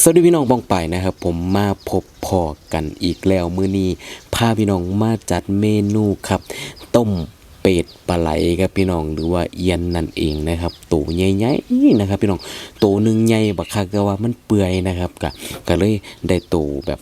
สวัสดีพี่น้องบองไปนะครับ ผมมาพบพอกันอีกแล้วมื้อนี้พาพี่น้องมาจัดเมนูครับ ต้มเป็ดปลาไหลครับพี่น้องหรือว่าเอียนนั่นเองนะครับตัวใหญ่ๆนะครับ พี่น้องตัวหนึ่งใหญ่บักคักก็ว่ามันเปื่อยนะครับก็ก็เลยได้ตัวแบบ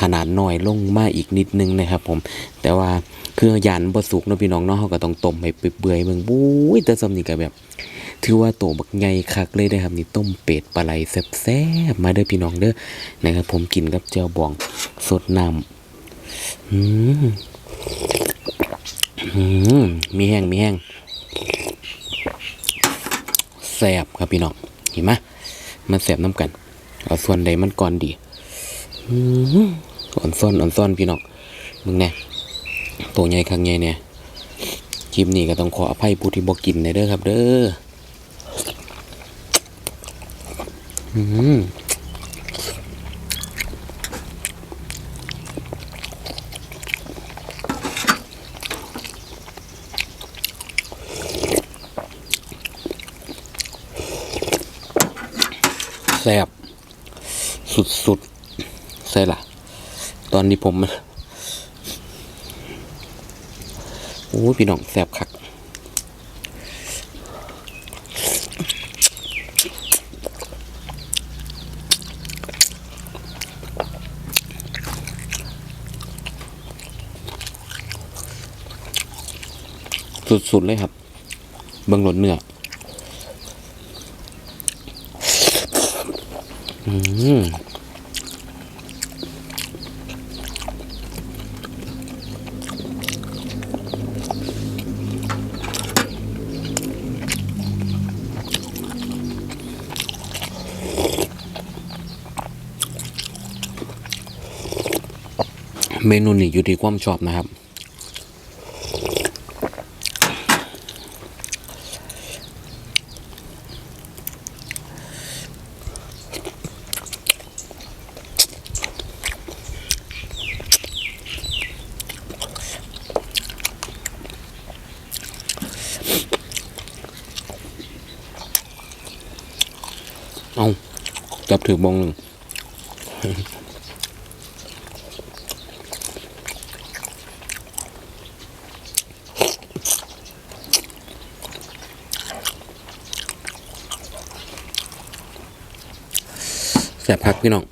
ขนาดน้อยลงมาอีกนิดนึงนะครับ ผม แต่ว่าเครื่องยันบ่สุกเนาะพี่น้องเนาะเขาก็ต้องต้มให้เปื่อยเบิ่งบุ้ยแต่สำนี้ก็แบบ ถือว่าโตบักใหญ่คักเลยนะครับนี่ต้มเป็ดปลาไหลแซ่บๆมาเด้อพี่น้องเด้อนะครับ ผมกินกับเจียวบองสดน้ำอืมอืมมีแห้งมีแห้งแซ่บครับพี่น้องเห็นไหมมันแซ่บน้ำกันเอาส่วนใดมันก่อนดีอืมอ่อนซ่อนอ่อนซ่อนพี่น้องมึงแน่ตัวใหญ่คักใหญ่เนี่ยคลิปนี้ก็ต้องขออภัยผู้ที่บอกกินในเด้อครับ เด้อ อืม แซ่บสุดๆใช่ล่ะ ตอนนี้ผม โอ้พี่น้องแซ่บคัก สุดๆเลยครับ เบิ่งหลดเนื้ออืมเมนูนี้อยู่ที่ความชอบนะครับ เอาจับถือบองหนึ่งแสบพักพี่น้อง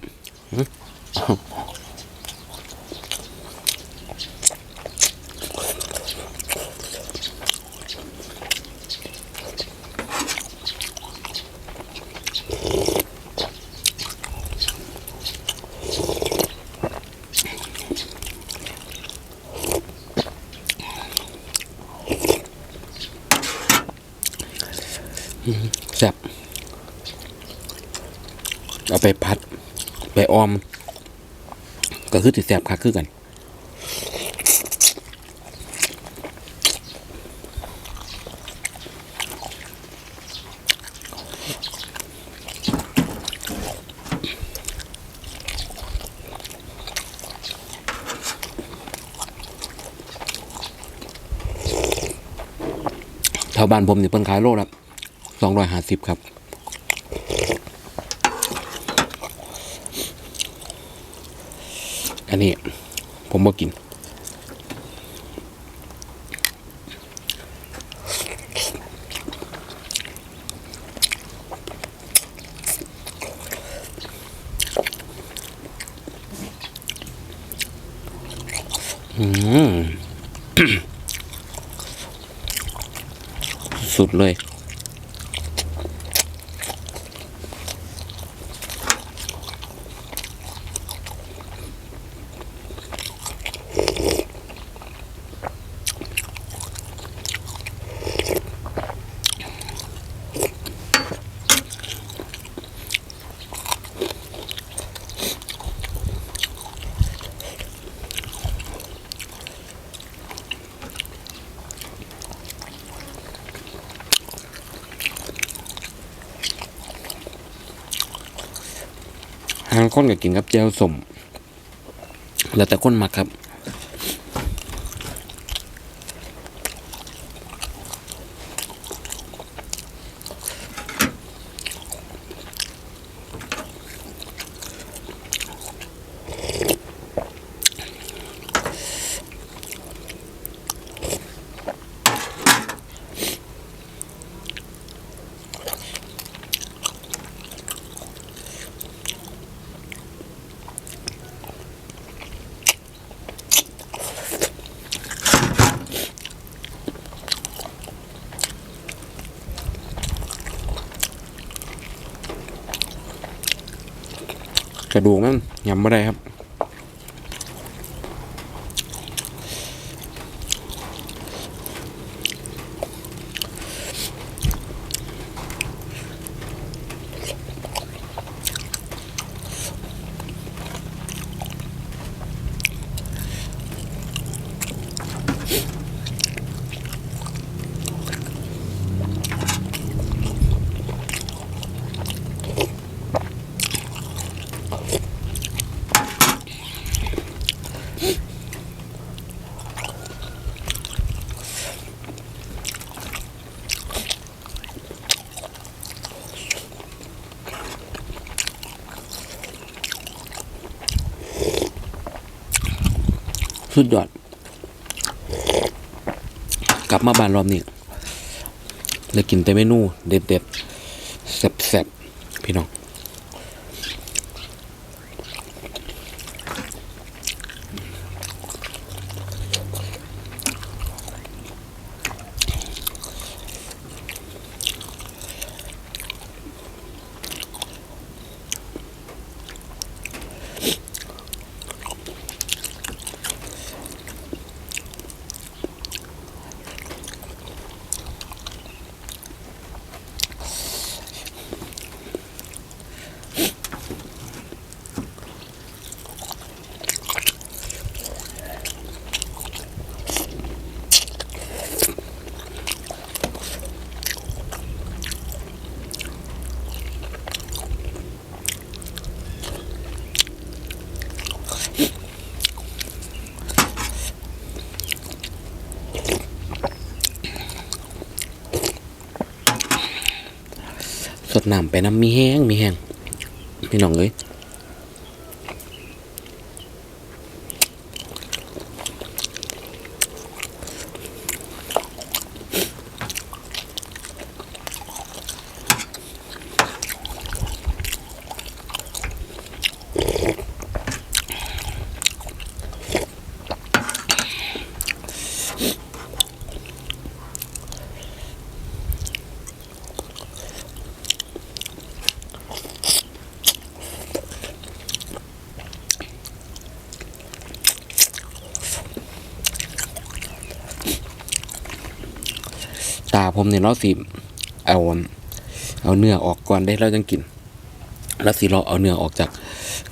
แสบเอาไปพัด ไปออม ก็คือติดแสบคักคือกันแถวบ้านผมนี่เพิ่นขายโลละ สองร้อยห้าสิบครับ อันนี้ ผมบ่กิน อืม สุดเลย คนก็กินกับแจ่วสมแล้วแต่คนมักครับ กระดูกมันยำไม่ได้ครับ สุดยอด กลับมาบ้านรอบนี้เลยกินแต่เมนู เด็ดๆแซ่บๆพี่น้อง สดน้ำไปน้ำมีแห้งมีแห้งพี่น้องเอ้ย ตาผมเนี่ยเราสิเอาเอาเนื้อออกก่อนได้เราจังกิน แล้วสิเราเอาเนื้อออกจาก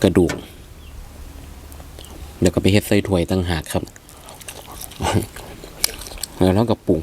กระดูกเดี๋ยวก็ไปเฮ็ดใส่ถ้วยตั้งหากครับ แล้วเราก็ปรุง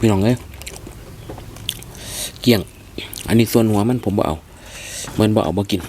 พี่น้องเอ้ยเกี่ยง อันนี้ส่วนหัวมันผมบ่เอาเหมือนบ่เอาบ่กิน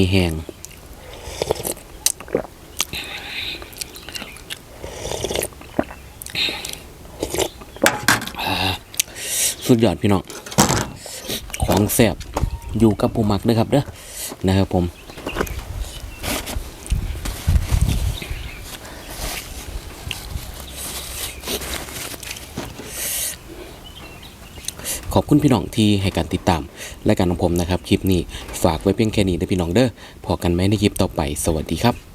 มีแหงสุดยอดพี่น้อง ของแสบอยู่กับผู้มักด้วยครับเด้อนะครับผม ขอบคุณพี่น้องที่ให้การติดตามและการของผมนะครับ คลิปนี้ฝากไว้เพียงแค่นี้นะพี่น้องเด้อพอกันไหมในคลิปต่อไป สวัสดีครับ